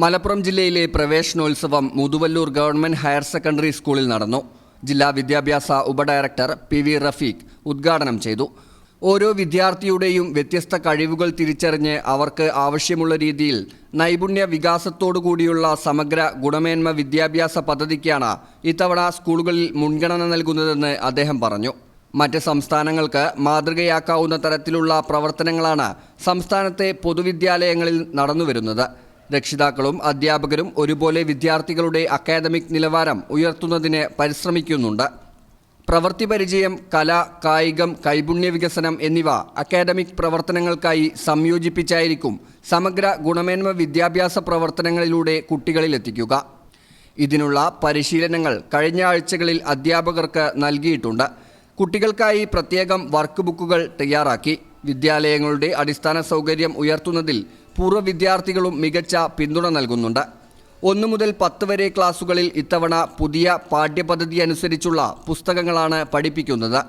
മലപ്പുറം ജില്ലയിലെ പ്രവേശനോത്സവം Muthuvallur government higher secondary സ്കൂളിൽ നടന്നു. ജില്ലാ വിദ്യാഭ്യാസ ഉപഡയറക്ടർ പി വി റഫീഖ് ഉദ്ഘാടനം ചെയ്തു. ഓരോ വിദ്യാർത്ഥിയുടെയും വ്യത്യസ്ത കഴിവുകൾ തിരിച്ചറിഞ്ഞ് അവർക്ക് ആവശ്യമുള്ള രീതിയിൽ നൈപുണ്യ വികാസത്തോടുകൂടിയുള്ള സമഗ്ര ഗുണമേന്മ വിദ്യാഭ്യാസ പദ്ധതിക്കാണ് ഇത്തവണ സ്കൂളുകളിൽ മുൻഗണന നൽകുന്നതെന്ന് അദ്ദേഹം പറഞ്ഞു. മറ്റ് സംസ്ഥാനങ്ങൾക്ക് മാതൃകയാക്കാവുന്ന തരത്തിലുള്ള പ്രവർത്തനങ്ങളാണ് സംസ്ഥാനത്തെ പൊതുവിദ്യാലയങ്ങളിൽ നടന്നുവരുന്നത്. രക്ഷിതാക്കളും അധ്യാപകരും ഒരുപോലെ വിദ്യാർത്ഥികളുടെ അക്കാദമിക് നിലവാരം ഉയർത്തുന്നതിന് പരിശ്രമിക്കുന്നുണ്ട്. പ്രവൃത്തി പരിചയം കല കായികം കൈപുണ്യ വികസനം എന്നിവ അക്കാദമിക് പ്രവർത്തനങ്ങൾക്കായി സംയോജിപ്പിച്ചായിരിക്കും സമഗ്ര ഗുണമേന്മ വിദ്യാഭ്യാസ പ്രവർത്തനങ്ങളിലൂടെ കുട്ടികളിലെത്തിക്കുക. ഇതിനുള്ള പരിശീലനങ്ങൾ കഴിഞ്ഞ ആഴ്ചകളിൽ അധ്യാപകർക്ക് നൽകിയിട്ടുണ്ട്. കുട്ടികൾക്കായി പ്രത്യേകം വർക്ക് ബുക്കുകൾ തയ്യാറാക്കി. വിദ്യാലയങ്ങളുടെ അടിസ്ഥാന സൗകര്യം ഉയർത്തുന്നതിൽ പൂർവ വിദ്യാർത്ഥികളും മികച്ച പിന്തുണ നൽകുന്നുണ്ട്. ഒന്നു മുതൽ പത്ത് വരെ ക്ലാസുകളിൽ ഇത്തവണ പുതിയ പാഠ്യപദ്ധതി അനുസരിച്ചുള്ള പുസ്തകങ്ങളാണ് പഠിപ്പിക്കുന്നത്.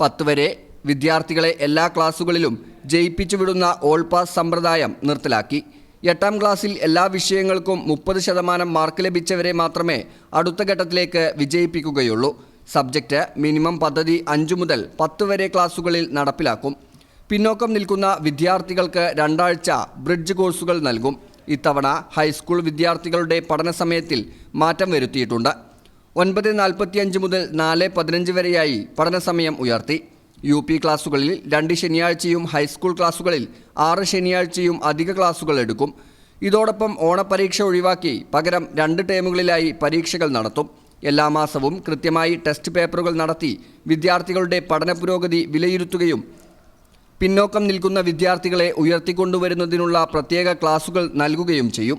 പത്ത് വരെ വിദ്യാർത്ഥികളെ എല്ലാ ക്ലാസുകളിലും ജയിപ്പിച്ചു വിടുന്ന ഓൾ പാസ് സമ്പ്രദായം നിർത്തലാക്കി. എട്ടാം ക്ലാസ്സിൽ എല്ലാ വിഷയങ്ങൾക്കും മുപ്പത് ശതമാനം മാർക്ക് ലഭിച്ചവരെ മാത്രമേ അടുത്ത ഘട്ടത്തിലേക്ക് വിജയിപ്പിക്കുകയുള്ളൂ. സബ്ജക്റ്റ് മിനിമം പദ്ധതി അഞ്ചു മുതൽ പത്ത് വരെ ക്ലാസുകളിൽ നടപ്പിലാക്കും. പിന്നോക്കം നിൽക്കുന്ന വിദ്യാർത്ഥികൾക്ക് രണ്ടാഴ്ച ബ്രിഡ്ജ് കോഴ്സുകൾ നൽകും. ഇത്തവണ ഹൈസ്കൂൾ വിദ്യാർത്ഥികളുടെ പഠന സമയത്തിൽ മാറ്റം വരുത്തിയിട്ടുണ്ട്. ഒൻപത് നാൽപ്പത്തിയഞ്ച് മുതൽ നാല് പതിനഞ്ച് വരെയായി പഠന സമയം ഉയർത്തി. യു പി ക്ലാസ്സുകളിൽ രണ്ട് ശനിയാഴ്ചയും ഹൈസ്കൂൾ ക്ലാസ്സുകളിൽ ആറ് ശനിയാഴ്ചയും അധിക ക്ലാസ്സുകൾ എടുക്കും. ഇതോടൊപ്പം ഓണപരീക്ഷ ഒഴിവാക്കി പകരം രണ്ട് ടേമുകളിലായി പരീക്ഷകൾ നടത്തും. എല്ലാ മാസവും കൃത്യമായി ടെസ്റ്റ് പേപ്പറുകൾ നടത്തി വിദ്യാർത്ഥികളുടെ പഠന പുരോഗതി വിലയിരുത്തുകയും പിന്നോക്കം നിൽക്കുന്ന വിദ്യാർത്ഥികളെ ഉയർത്തിക്കൊണ്ടുവരുന്നതിനുള്ള പ്രത്യേക ക്ലാസുകൾ നൽകുകയും ചെയ്യും.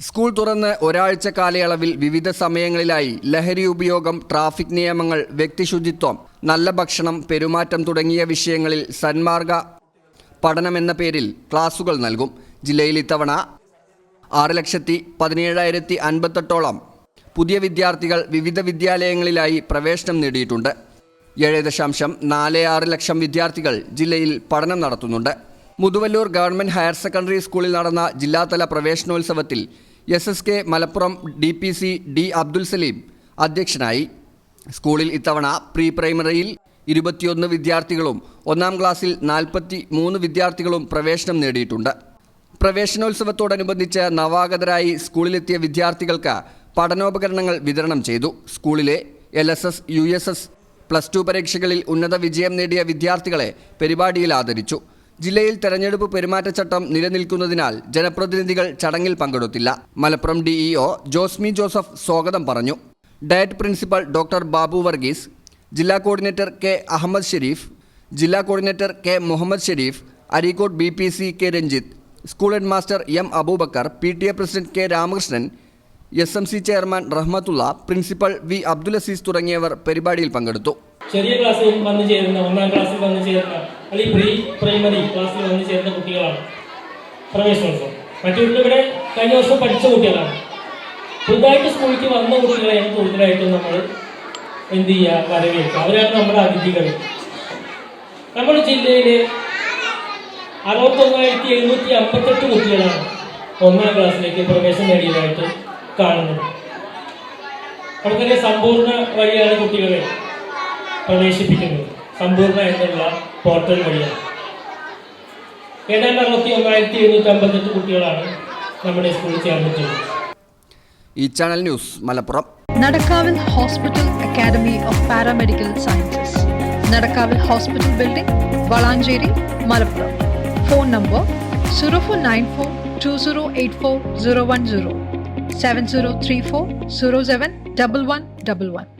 സ്കൂൾ തുറന്ന് ഒരാഴ്ച കാലയളവിൽ വിവിധ സമയങ്ങളിലായി ലഹരി ഉപയോഗം ട്രാഫിക് നിയമങ്ങൾ വ്യക്തിശുചിത്വം നല്ല ഭക്ഷണം പെരുമാറ്റം തുടങ്ങിയ വിഷയങ്ങളിൽ സന്മാർഗ പഠനം എന്ന പേരിൽ ക്ലാസുകൾ നൽകും. ജില്ലയിൽ ഇത്തവണ ആറ് ലക്ഷത്തി പതിനേഴായിരത്തി അൻപത്തെട്ടോളം പുതിയ വിദ്യാർത്ഥികൾ വിവിധ വിദ്യാലയങ്ങളിലായി പ്രവേശനം നേടിയിട്ടുണ്ട്. ഏഴ് ദശാംശം നാല് ആറ് ലക്ഷം വിദ്യാർത്ഥികൾ ജില്ലയിൽ പഠനം നടത്തുന്നുണ്ട്. മുതുവല്ലൂർ ഗവൺമെന്റ് ഹയർ സെക്കൻഡറി സ്കൂളിൽ നടന്ന ജില്ലാതല പ്രവേശനോത്സവത്തിൽ S S K Malappuram D P C D Abdul Saleem അധ്യക്ഷനായി. സ്കൂളിൽ ഇത്തവണ പ്രീ പ്രൈമറിയിൽ ഇരുപത്തിയൊന്ന് വിദ്യാർത്ഥികളും ഒന്നാം ക്ലാസ്സിൽ നാൽപ്പത്തി മൂന്ന് വിദ്യാർത്ഥികളും പ്രവേശനം നേടിയിട്ടുണ്ട്. പ്രവേശനോത്സവത്തോടനുബന്ധിച്ച് നവാഗതരായി സ്കൂളിലെത്തിയ വിദ്യാർത്ഥികൾക്ക് പഠനോപകരണങ്ങൾ വിതരണം ചെയ്തു. സ്കൂളിലെ L S S U S S plus two പരീക്ഷകളിൽ ഉന്നത വിജയം നേടിയ വിദ്യാർത്ഥികളെ പരിപാടിയിൽ ആദരിച്ചു. ജില്ലയിൽ തെരഞ്ഞെടുപ്പ് പെരുമാറ്റച്ചട്ടം നിലനിൽക്കുന്നതിനാൽ ജനപ്രതിനിധികൾ ചടങ്ങിൽ പങ്കെടുത്തില്ല. മലപ്പുറം ഡിഇഒ ജോസ്മി ജോസഫ് സ്വാഗതം പറഞ്ഞു. DIET principal doctor Babu Varghese ജില്ലാ കോർഡിനേറ്റർ കെ അഹമ്മദ് ഷെരീഫ് ജില്ലാ coordinator K Muhammed Shareef Areekode B P C K Ranjith school head master M Aboobacker P T A president K Ramakrishnan S M C chairman Rahmathulla principal V Abdul Azeez തുടങ്ങിയവർ പരിപാടിയിൽ പങ്കെടുത്തു. ചെറിയ ക്ലാസ്സിൽ വന്ന് ചേരുന്ന ഒന്നാം ക്ലാസ്സിൽ വന്ന് ചേരുന്ന അല്ലെങ്കിൽ പ്രീ പ്രൈമറി ക്ലാസ്സിൽ വന്ന് ചേരുന്ന കുട്ടികളാണ്. പ്രവേശനോത്സവം. മറ്റൊരു ഇവിടെ കഴിഞ്ഞ വർഷം പഠിച്ച കുട്ടികളാണ്. പുതുതായിട്ട് സ്കൂളിലേക്ക് വന്ന കുട്ടികളെയാണ് കൂടുതലായിട്ടും നമ്മൾ എന്ത് ചെയ്യുക വരവേൽക്കുക. അവരാണ് നമ്മുടെ അതിഥികൾ. നമ്മുടെ ജില്ലയിൽ അറുപത്തൊന്നായിരത്തി എഴുന്നൂറ്റി അമ്പത്തെട്ട് കുട്ടികളാണ് ഒന്നാം ക്ലാസ്സിലേക്ക് പ്രവേശനം നേടിയതായിട്ട് കാണുന്നത്. നമുക്കറിയാം സമ്പൂർണ വഴിയാണ് കുട്ടികളെ പ്രവേശിപ്പിക്കുന്നത്. സമ്പൂർണ എന്നുള്ള പോർട്ടൽ വഴിയാണ്. ഏതാണ്ട് അറുപത്തി ഒന്നായിരത്തി എഴുന്നൂറ്റി അമ്പത്തെട്ട് കുട്ടികളാണ് നമ്മുടെ സ്കൂളിൽ ചേർന്നിട്ടുള്ളത്. ഈ channel news Malappuram. Nadakavil Hospital Academy of Paramedical Sciences. Nadakavil Hospital Building, Valanjeri, Malappuram. Phone number 0494 2084 010 7034 07 1111.